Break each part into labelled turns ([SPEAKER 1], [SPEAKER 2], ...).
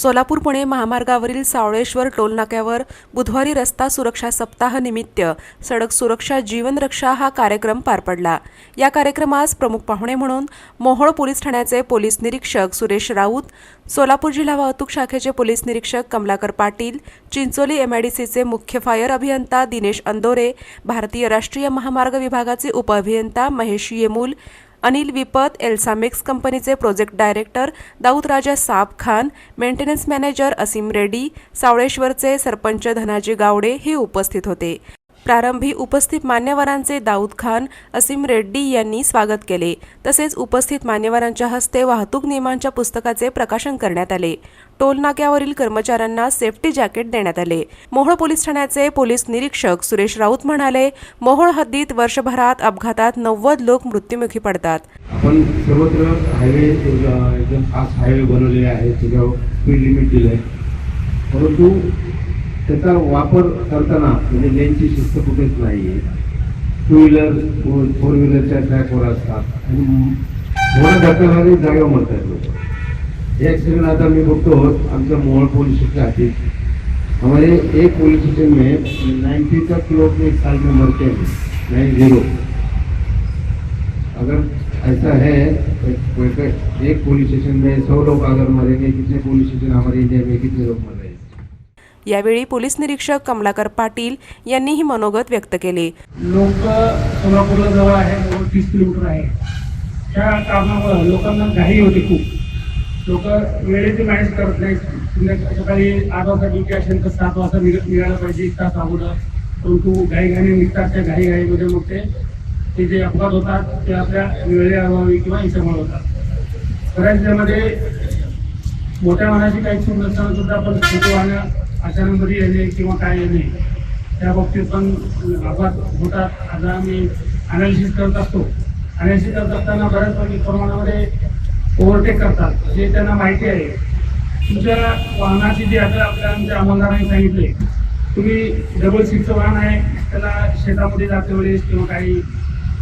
[SPEAKER 1] सोलापूर पुणे महामार्गावरील सावळेश्वर टोलनाक्यावर बुधवारी रस्ता सुरक्षा सप्ताह निमित्त सडक सुरक्षा जीवन रक्षा हा कार्यक्रम पार पडला. या कार्यक्रमास प्रमुख पाहुणे म्हणून मोहोळ पोलीस ठाण्याचे पोलीस निरीक्षक सुरेश राऊत सोलापूर जिल्हा वाहतूक शाखेचे पोलीस निरीक्षक कमलाकर पाटील चिंचोली एमआयडीसीचे मुख्य फायर अभियंता दिनेश अंदोरे भारतीय राष्ट्रीय महामार्ग विभागाचे उपअभियंता महेश येमूल अनिल विपत एल्सामिक्स कंपनीचे project director Daudraja Saab Khan maintenance manager Asim Reddy सावळेश्वरचे sarpanch Dhanaji Gawade हे उपस्थित होते. प्रारंभी उपस्थित मान्यवरांचे दाऊद खान असीम रेड्डी यांनी स्वागत केले. तसेच उपस्थित मान्यवरांच्या हस्ते वाहतूक नियमांच्या पुस्तकाचे प्रकाशन करण्यात आले. टोलनाक्यावरील कर्मचाऱ्यांना सेफ्टी जॅकेट देण्यात आले. मोहोळ पोलीस ठाण्याचे पोलीस निरीक्षक सुरेश राऊत म्हणाले मोहोळ हद्दीत वर्षभरात अपघातात नव्वद लोक मृत्युमुखी पडतात.
[SPEAKER 2] आपण सर्वत्र हायवे एकदम हायवे बनवलेले त्याच्यावर स्पीड लिमिट आहे. परंतु त्याचा वापर करताना म्हणजे लेनची शिस्त कुठेच नाही आहे टू व्हीलर फोर व्हीलरच्या ट्रॅकवर असतात. आणि मोठ्या धक्कादारी जागा म्हणतात लोक. हे ॲक्सिडेंट आता मी बघतो आमच्या मोहोळ पोलीस स्टेशन आहे हमारे एक पुलिस स्टेशन में नाइन्टी तक लोग एक साल में मरते हैं नाइन जीरो अगर ऐसा है एक, एक पुलिस स्टेशन में सौ लोग अगर मरेंगे कितने पुलिस स्टेशन हमारे इंडिया में कितने लोग मर? रहे हैं
[SPEAKER 1] यावेळी पोलीस निरीक्षक कमलाकर पाटील यांनीही मनोगत व्यक्त केले.
[SPEAKER 3] लोक सोलापूरला जवळ आहे तीस किलोमीटर आहे. त्या कारणामुळं लोकांना घाई होते खूप. लोक वेळेचे मॅनेज करत नाही सकाळी आठ वाजता ड्युटी असेल तर सात वाजता निघ निघायला पाहिजे एक तास अगोदर. परंतु घाई निघतात त्या घाई घाईमध्ये मग ते ते जे अपघात होतात ते आपल्या वेळेअभावी किंवा इशामुळे होतात. बऱ्याच मोठ्या मनाची काही चूक नसताना सुद्धा आपण छोटे वाहनं अचानकमध्ये येणे किंवा काय येणे त्या बाबतीत पण अपघात होतात. आता आम्ही अनालिसिस करत असतो. अनालिसिस करत असताना बऱ्याच प्रमाणे- प्रमाणामध्ये ओव्हरटेक करतात. जे त्यांना माहिती आहे. तुमच्या वाहनाची जी आता आपल्या आमच्या अंमलदारांनी सांगितले तुम्ही डबल सीटचं वाहन आहे त्याला शेतामध्ये जाते वेळेस किंवा काही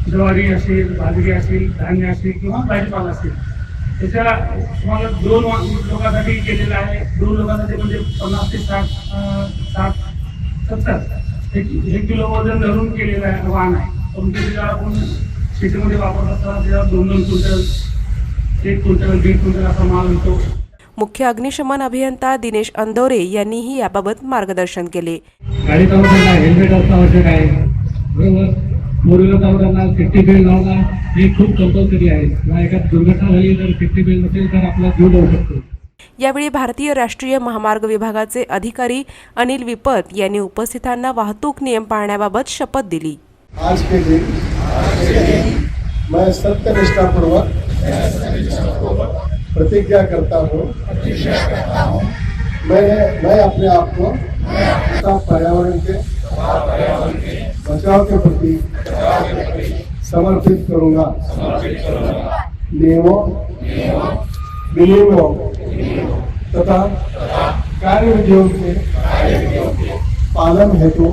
[SPEAKER 3] ज्वारी असेल बाजरी असेल धान्य असेल किंवा भाजीपाला असेल. त्याच्या तुम्हाला दोन लोकांसाठी केलेलं आहे. दोन लोकांसाठी म्हणजे पन्नास ते साठ साठ सत्तर. एक एक किलो वजन धरून केलेलं आहे वाहन आहे. पण त्याच्यावर आपण शेतीमध्ये वापरत असताना त्याच्यावर दोन दोन क्विंटल एक क्विंटल दीड क्विंटल असा माल येतो
[SPEAKER 1] मुख्य अग्निशमन अभियंता दिनेश अंदोरे यांनीही याबाबत मार्गदर्शन केले.
[SPEAKER 3] गाडी चालवताना हेल्मेट असणं आवश्यक आहे. बरोबर? सेफ्टी बेल्ट लावणं हे खूप कंपल्सरी आहे किंवा एखादी दुर्घटना झाली तर सेफ्टी बेल्ट नसेल तर आपला जीव जाऊ शकतो
[SPEAKER 1] यावेळी भारतीय राष्ट्रीय महामार्ग विभागाचे अधिकारी अनिल विपत यांनी उपस्थितांना वाहतूक नियम पाळण्याबाबत शपथ दिली
[SPEAKER 4] आज के दिन मैं सत्य पूर्वक प्रतिज्ञा करता हूँ मैं मैं अपने आप को पर्यावरण के बचाव के प्रति समर्पित करूँगा। नियमों, विनियमों तथा कार्य विधियों के पालन हेतु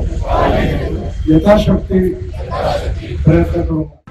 [SPEAKER 4] यथाशक्ति प्रयत्न करूँगा।